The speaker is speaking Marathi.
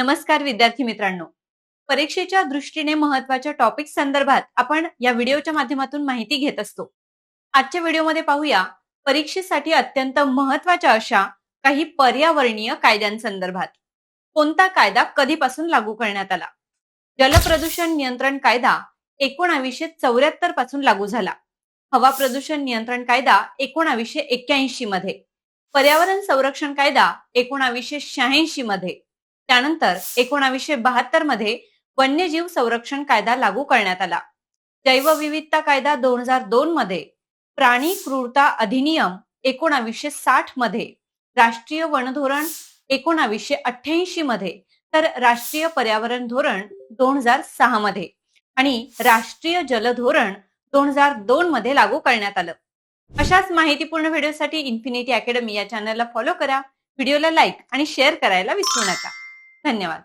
नमस्कार विद्यार्थी मित्रांनो. परीक्षेच्या दृष्टीने महत्त्वाच्या टॉपिक संदर्भात आपण या व्हिडिओच्या माध्यमातून माहिती घेत असतो. आजच्या व्हिडिओमध्ये पाहूया परीक्षेसाठी अत्यंत महत्त्वाच्या अशा काही पर्यावरणीय कायद्यांसंदर्भात. कोणता कायदा कधीपासून लागू करण्यात आला? जलप्रदूषण नियंत्रण कायदा एकोणावीसशे चौऱ्याहत्तरपासून लागू झाला. हवा प्रदूषण नियंत्रण कायदा एकोणावीसशे एक्क्याऐंशी मध्ये. पर्यावरण संरक्षण कायदा एकोणावीसशे शहाऐंशी मध्ये. त्यानंतर एकोणावीसशे बहात्तरमध्ये वन्यजीव संरक्षण कायदा लागू करण्यात आला. जैवविविधता कायदा दोन हजार दोन मध्ये प्राणी क्रूरता अधिनियम एकोणावीसशे साठमध्ये राष्ट्रीय वनधोरण एकोणावीसशे अठ्ठ्याऐंशी मध्ये तर राष्ट्रीय पर्यावरण धोरण दोन हजार सहा मध्ये आणि राष्ट्रीय जल धोरण दोन हजार दोन मध्ये लागू करण्यात आलं. अशाच माहितीपूर्ण व्हिडिओसाठी इन्फिनिटी अकॅडमी या चॅनलला फॉलो करा. व्हिडिओला लाईक आणि शेअर करायला विसरू नका. धन्यवाद